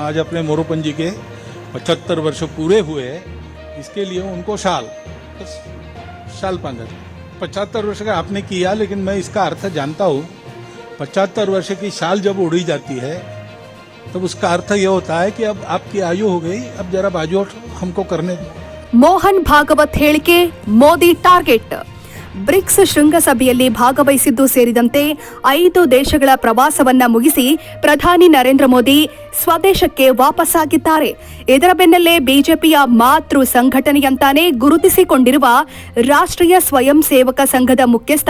आज अपने मोरोपन जी के पचहत्तर वर्ष पूरे हुए इसके लिए उनको शाल शाल पंगत पचहत्तर वर्ष का आपने किया, लेकिन मैं इसका अर्थ जानता हूँ। पचहत्तर वर्ष की शाल जब उड़ी जाती है, तब तो उसका अर्थ यह होता है कि अब आपकी आयु हो गई, अब जरा बाजू हमको करने दो। मोहन भागवत हेड़के, मोदी टारगेट। ಬ್ರಿಕ್ಸ್ ಶೃಂಗಸಭೆಯಲ್ಲಿ ಭಾಗವಹಿಸಿದ್ದು ಸೇರಿದಂತೆ ಐದು ದೇಶಗಳ ಪ್ರವಾಸವನ್ನ ಮುಗಿಸಿ ಪ್ರಧಾನಿ ನರೇಂದ್ರ ಮೋದಿ ಸ್ವದೇಶಕ್ಕೆ ವಾಪಸ್ಸಾಗಿದ್ದಾರೆ. ಇದರ ಬೆನ್ನಲ್ಲೇ ಬಿಜೆಪಿಯ ಮಾತೃ ಸಂಘಟನೆಯಂತಾನೆ ಗುರುತಿಸಿಕೊಂಡಿರುವ ರಾಷ್ಟ್ರೀಯ ಸ್ವಯಂ ಸೇವಕ ಸಂಘದ ಮುಖ್ಯಸ್ಥ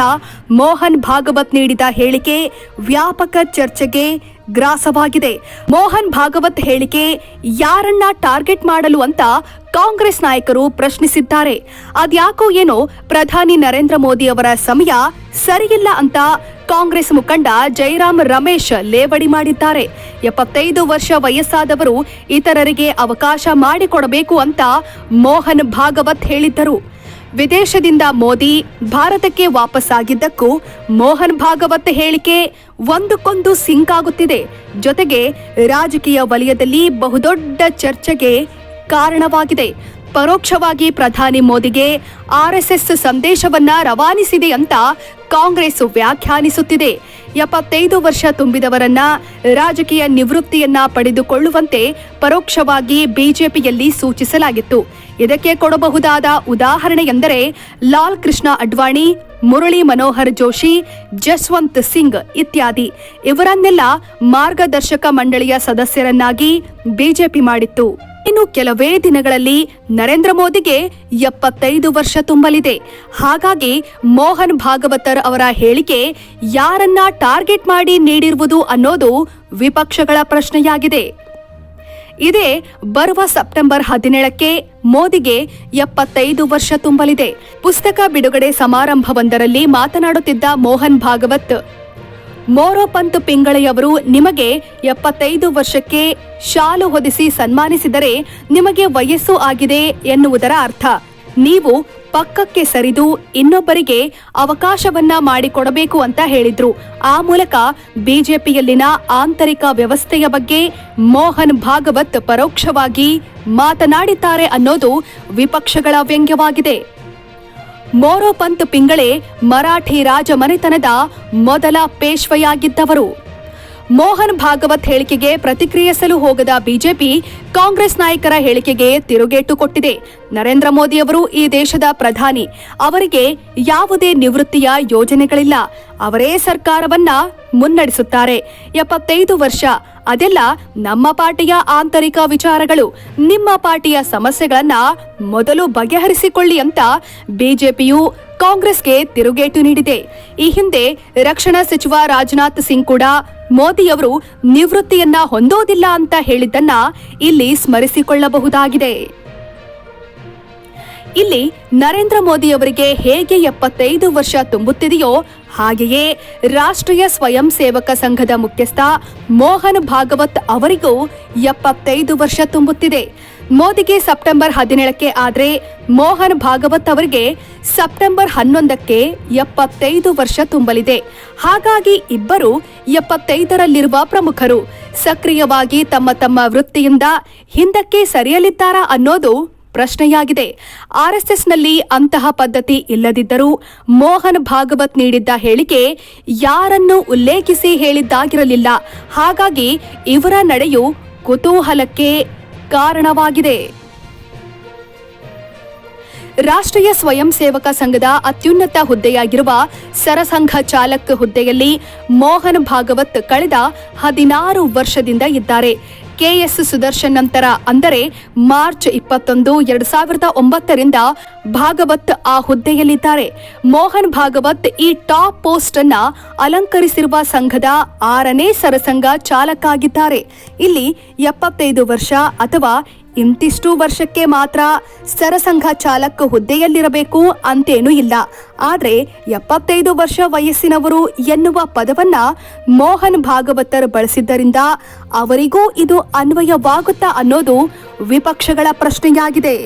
ಮೋಹನ್ ಭಾಗವತ್ ನೀಡಿದ ಹೇಳಿಕೆ ವ್ಯಾಪಕ ಚರ್ಚೆಗೆ ಗ್ರಾಸವಾಗಿದೆ. ಮೋಹನ್ ಭಾಗವತ್ ಹೇಳಿಕೆ, ಯಾರನ್ನ ಟಾರ್ಗೆಟ್ ಮಾಡಲು ಅಂತ ಕಾಂಗ್ರೆಸ್ ನಾಯಕರು ಪ್ರಶ್ನಿಸಿದ್ದಾರೆ. ಅದ್ಯಾಕೋ ಏನೋ ಪ್ರಧಾನಿ ನರೇಂದ್ರ ಮೋದಿ ಅವರ ಸಮಯ ಸರಿಯಿಲ್ಲ ಅಂತ ಕಾಂಗ್ರೆಸ್ ಮುಖಂಡ ಜೈರಾಮ್ ರಮೇಶ್ ಲೇವಡಿ ಮಾಡಿದ್ದಾರೆ. ಎಪ್ಪತ್ತೈದು ವರ್ಷ ವಯಸ್ಸಾದವರು ಇತರರಿಗೆ ಅವಕಾಶ ಮಾಡಿಕೊಡಬೇಕು ಅಂತ ಮೋಹನ್ ಭಾಗವತ್ ಹೇಳಿದ್ದರು. ವಿದೇಶದಿಂದ ಮೋದಿ ಭಾರತಕ್ಕೆ ವಾಪಸ್ಸಾಗಿದ್ದಕ್ಕೂ ಮೋಹನ್ ಭಾಗವತ್ ಹೇಳಿಕೆ ಒಂದಕ್ಕೊಂದು ಸಿಂಕ್ ಆಗುತ್ತಿದೆ. ಜೊತೆಗೆ ರಾಜಕೀಯ ವಲಯದಲ್ಲಿ ಬಹುದೊಡ್ಡ ಚರ್ಚೆಗೆ ಕಾರಣವಾಗಿದೆ. ಪರೋಕ್ಷವಾಗಿ ಪ್ರಧಾನಿ ಮೋದಿಗೆ ಆರ್ಎಸ್ಎಸ್ ಸಂದೇಶವನ್ನ ರವಾನಿಸಿದೆ ಅಂತ ಕಾಂಗ್ರೆಸ್ ವ್ಯಾಖ್ಯಾನಿಸುತ್ತಿದೆ. ಎಪ್ಪತ್ತೈದು ವರ್ಷ ತುಂಬಿದವರನ್ನ ರಾಜಕೀಯ ನಿವೃತ್ತಿಯನ್ನ ಪಡೆದುಕೊಳ್ಳುವಂತೆ ಪರೋಕ್ಷವಾಗಿ ಬಿಜೆಪಿಯಲ್ಲಿ ಸೂಚಿಸಲಾಗಿತ್ತು. ಇದಕ್ಕೆ ಕೊಡಬಹುದಾದ ಉದಾಹರಣೆ ಎಂದರೆ ಲಾಲ್ ಕೃಷ್ಣ ಅಡ್ವಾಣಿ, ಮುರಳಿ ಮನೋಹರ್ ಜೋಶಿ, ಜಸ್ವಂತ್ ಸಿಂಗ್ ಇತ್ಯಾದಿ. ಇವರನ್ನೆಲ್ಲ ಮಾರ್ಗದರ್ಶಕ ಮಂಡಳಿಯ ಸದಸ್ಯರನ್ನಾಗಿ ಬಿಜೆಪಿ ಮಾಡಿತ್ತು. ಇನ್ನು ಕೆಲವೇ ದಿನಗಳಲ್ಲಿ ನರೇಂದ್ರ ಮೋದಿಗೆ ಎಪ್ಪತ್ತೈದು ವರ್ಷ ತುಂಬಲಿದೆ. ಹಾಗಾಗಿ ಮೋಹನ್ ಭಾಗವತರ್ ಅವರ ಹೇಳಿಕೆ ಯಾರನ್ನ ಟಾರ್ಗೆಟ್ ಮಾಡಿ ನೀಡಿರುವುದು ಅನ್ನೋದು ವಿಪಕ್ಷಗಳ ಪ್ರಶ್ನೆಯಾಗಿದೆ. ಇದೇ ಬರುವ ಸೆಪ್ಟೆಂಬರ್ ಹದಿನೇಳಕ್ಕೆ ಮೋದಿಗೆ ಎಪ್ಪತ್ತೈದು ವರ್ಷ ತುಂಬಲಿದೆ. ಪುಸ್ತಕ ಬಿಡುಗಡೆ ಸಮಾರಂಭವೊಂದರಲ್ಲಿ ಮಾತನಾಡುತ್ತಿದ್ದ ಮೋಹನ್ ಭಾಗವತ್ ಮೋರೋಪಂತ್ ಪಿಂಗಳೆಯವರು ನಿಮಗೆ ಎಪ್ಪತ್ತೈದು ವರ್ಷಕ್ಕೆ ಶಾಲು ಹೊದಿಸಿ ಸನ್ಮಾನಿಸಿದರೆ ನಿಮಗೆ ವಯಸ್ಸು ಆಗಿದೆ ಎನ್ನುವುದರ ಅರ್ಥ. ನೀವು ಪಕ್ಕಕ್ಕೆ ಸರಿದು ಇನ್ನೊಬ್ಬರಿಗೆ ಅವಕಾಶವನ್ನ ಮಾಡಿಕೊಡಬೇಕು ಅಂತ ಹೇಳಿದ್ರು. ಆ ಮೂಲಕ ಬಿಜೆಪಿಯಲ್ಲಿನ ಆಂತರಿಕ ವ್ಯವಸ್ಥೆಯ ಬಗ್ಗೆ ಮೋಹನ್ ಭಾಗವತ್ ಪರೋಕ್ಷವಾಗಿ ಮಾತನಾಡಿದ್ದಾರೆ ಅನ್ನೋದು ವಿಪಕ್ಷಗಳ ವ್ಯಂಗ್ಯವಾಗಿದೆ. ಮೋರೋಪಂತ್ ಪಿಂಗಳೆ ಮರಾಠಿ ರಾಜಮನೆತನದ ಮೊದಲ ಪೇಶ್ವೆಯಾಗಿದ್ದವರು. ಮೋಹನ್ ಭಾಗವತ್ ಹೇಳಿಕೆಗೆ ಪ್ರತಿಕ್ರಿಯಿಸಲು ಹೋಗದ ಬಿಜೆಪಿ ಕಾಂಗ್ರೆಸ್ ನಾಯಕರ ಹೇಳಿಕೆಗೆ ತಿರುಗೇಟು ಕೊಟ್ಟಿದೆ. ನರೇಂದ್ರ ಮೋದಿ ಅವರು ಈ ದೇಶದ ಪ್ರಧಾನಿ. ಅವರಿಗೆ ಯಾವುದೇ ನಿವೃತ್ತಿಯ ಯೋಜನೆಗಳಿಲ್ಲ. ಅವರೇ ಸರ್ಕಾರವನ್ನ ಮುನ್ನಡೆಸುತ್ತಾರೆ. ಎಪ್ಪತ್ತೈದು ವರ್ಷ ಅದೆಲ್ಲ ನಮ್ಮ ಪಾರ್ಟಿಯ ಆಂತರಿಕ ವಿಚಾರಗಳು. ನಿಮ್ಮ ಪಾರ್ಟಿಯ ಸಮಸ್ಯೆಗಳನ್ನ ಮೊದಲು ಬಗೆಹರಿಸಿಕೊಳ್ಳಿ ಅಂತ ಬಿಜೆಪಿಯು ಕಾಂಗ್ರೆಸ್ಗೆ ತಿರುಗೇಟು ನೀಡಿದೆ. ಈ ಹಿಂದೆ ರಕ್ಷಣಾ ಸಚಿವ ರಾಜನಾಥ್ ಸಿಂಗ್ ಕೂಡ ಮೋದಿಯವರು ನಿವೃತ್ತಿಯನ್ನ ಹೊಂದೋದಿಲ್ಲ ಅಂತ ಹೇಳಿದ್ದನ್ನ ಇಲ್ಲಿ ಸ್ಮರಿಸಿಕೊಳ್ಳಬಹುದಾಗಿದೆ. ಇಲ್ಲಿ ನರೇಂದ್ರ ಮೋದಿಯವರಿಗೆ ಹೇಗೆ ಎಪ್ಪತ್ತೈದು ವರ್ಷ ತುಂಬುತ್ತಿದೆಯೋ ಹಾಗೆಯೇ ರಾಷ್ಟ್ರೀಯ ಸ್ವಯಂ ಸೇವಕ ಸಂಘದ ಮುಖ್ಯಸ್ಥ ಮೋಹನ್ ಭಾಗವತ್ ಅವರಿಗೂ ಎಪ್ಪತ್ತೈದು ವರ್ಷ ತುಂಬುತ್ತಿದೆ. ಮೋದಿಗೆ ಸೆಪ್ಟೆಂಬರ್ ಹದಿನೇಳಕ್ಕೆ ಆದರೆ ಮೋಹನ್ ಭಾಗವತ್ ಅವರಿಗೆ ಸೆಪ್ಟೆಂಬರ್ ಹನ್ನೊಂದಕ್ಕೆ ಎಪ್ಪತ್ತೈದು ವರ್ಷ ತುಂಬಲಿದೆ. ಹಾಗಾಗಿ ಇಬ್ಬರು ಎಪ್ಪತ್ತೈದರಲ್ಲಿರುವ ಪ್ರಮುಖರು ಸಕ್ರಿಯವಾಗಿ ತಮ್ಮ ತಮ್ಮ ವೃತ್ತಿಯಿಂದ ಹಿಂದಕ್ಕೆ ಸರಿಯಲಿದ್ದಾರಾ ಅನ್ನೋದು ಪ್ರಶ್ನೆಯಾಗಿದೆ. ಆರ್ಎಸ್ಎಸ್ನಲ್ಲಿ ಅಂತಹ ಪದ್ಧತಿ ಇಲ್ಲದಿದ್ದರೂ ಮೋಹನ್ ಭಾಗವತ್ ನೀಡಿದ್ದ ಹೇಳಿಕೆ ಯಾರನ್ನು ಉಲ್ಲೇಖಿಸಿ ಹೇಳಿದ್ದಾಗಿರಲಿಲ್ಲ. ಹಾಗಾಗಿ ಇವರ ನಡೆಯು ಕುತೂಹಲಕ್ಕೆ ಕಾರಣವಾಗಿದೆ. ರಾಷ್ಟ್ರೀಯ ಸ್ವಯಂ ಸೇವಕ ಸಂಘದ ಅತ್ಯುನ್ನತ ಹುದ್ದೆಯಾಗಿರುವ ಸರಸಂಘ ಚಾಲಕ್ ಹುದ್ದೆಯಲ್ಲಿ ಮೋಹನ್ ಭಾಗವತ್ ಕಳೆದ ಹದಿನಾರು ವರ್ಷದಿಂದ ಇದ್ದಾರೆ. ಕೆಎಸ್ ಸುದರ್ಶನ್ ನಂತರ ಅಂದರೆ ಮಾರ್ಚ್ ಇಪ್ಪತ್ತೊಂದು, ಎರಡ್ ಸಾವಿರದ ಒಂಬತ್ತರಿಂದ ಭಾಗವತ್ ಆ ಹುದ್ದೆಯಲ್ಲಿದ್ದಾರೆ. ಮೋಹನ್ ಭಾಗವತ್ ಈ ಟಾಪ್ ಪೋಸ್ಟ್ ಅನ್ನ ಅಲಂಕರಿಸಿರುವ ಸಂಘದ ಆರನೇ ಸರಸಂಘ ಚಾಲಕ ಆಗಿದ್ದಾರೆ. ಇಲ್ಲಿ ಎಪ್ಪತ್ತೈದು ವರ್ಷ ಅಥವಾ ಇಂತಿಷ್ಟು ವರ್ಷಕ್ಕೆ ಮಾತ್ರ ಸರಸಂಘ ಚಾಲಕ ಹುದ್ದೆಯಲ್ಲಿರಬೇಕು ಅಂತೇನೂ ಇಲ್ಲ. ಆದರೆ ಎಪ್ಪತ್ತೈದು ವರ್ಷ ವಯಸ್ಸಿನವರು ಎನ್ನುವ ಪದವನ್ನ ಮೋಹನ್ ಭಾಗವತರ್ ಬಳಸಿದ್ದರಿಂದ ಅವರಿಗೂ ಇದು ಅನ್ವಯವಾಗುತ್ತಾ ಅನ್ನೋದು ವಿಪಕ್ಷಗಳ ಪ್ರಶ್ನೆಯಾಗಿದೆ.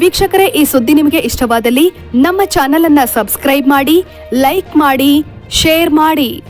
ವೀಕ್ಷಕರೇ, ಈ ಸುದ್ದಿ ನಿಮಗೆ ಇಷ್ಟವಾದಲ್ಲಿ ನಮ್ಮ ಚಾನೆಲ್ ಅನ್ನ ಸಬ್ಸ್ಕ್ರೈಬ್ ಮಾಡಿ, ಲೈಕ್ ಮಾಡಿ, ಶೇರ್ ಮಾಡಿ.